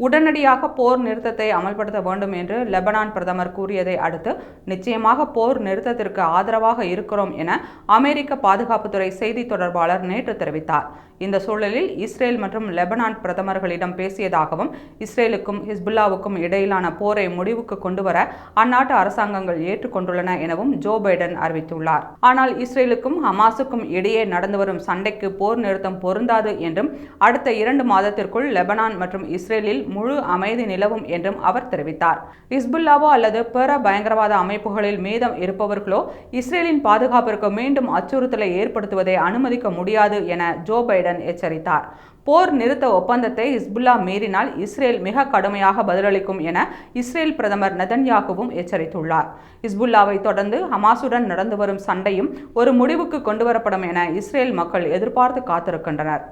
உடனடியாக போர் நிறுத்தத்தை அமல்படுத்த வேண்டும் என்று லெபனான் பிரதமர் கூறியதை அடுத்து நிச்சயமாக போர் நிறுத்தத்திற்கு ஆதரவாக இருக்கிறோம் என அமெரிக்க பாதுகாப்புத்துறை செய்தி தொடர்பாளர் நேற்று தெரிவித்தார். இந்த சூழலில் இஸ்ரேல் மற்றும் லெபனான் பிரதமர்களிடம் பேசியதாகவும் இஸ்ரேலுக்கும் ஹிஸ்புல்லாவுக்கும் இடையிலான போரை முடிவுக்கு கொண்டுவர அந்நாட்டு அரசாங்கங்கள் ஏற்றுக்கொண்டுள்ளன எனவும் ஜோ பைடன் அறிவித்துள்ளார். ஆனால் இஸ்ரேலுக்கும் ஹமாஸுக்கும் இடையே நடந்து வரும் சண்டைக்கு போர் நிறுத்தம் பொருந்தாது என்றும் அடுத்த இரண்டு மாதத்திற்குள் லெபனான் மற்றும் இஸ்ரேலில் முழு அமைதி நிலவும் என்றும் அவர் தெரிவித்தார். இஸ்புல்லாவோ அல்லது பிற பயங்கரவாத அமைப்புகளில் மீதம் இருப்பவர்களோ இஸ்ரேலின் பாதுகாப்பிற்கு மீண்டும் அச்சுறுத்தலை ஏற்படுத்துவதை அனுமதிக்க முடியாது என ஜோ பைடன் எச்சரித்தார். போர் நிறுத்த ஒப்பந்தத்தை ஹிஸ்புல்லா மீறினால் இஸ்ரேல் மிக கடுமையாக பதிலளிக்கும் என இஸ்ரேல் பிரதமர் நெதன்யாகுவும் எச்சரித்துள்ளார். ஹிஸ்புல்லாவை தொடர்ந்து ஹமாசுடன் நடந்து வரும் சண்டையும் ஒரு முடிவுக்கு கொண்டுவரப்படும் என இஸ்ரேல் மக்கள் எதிர்பார்த்து காத்திருக்கின்றனர்.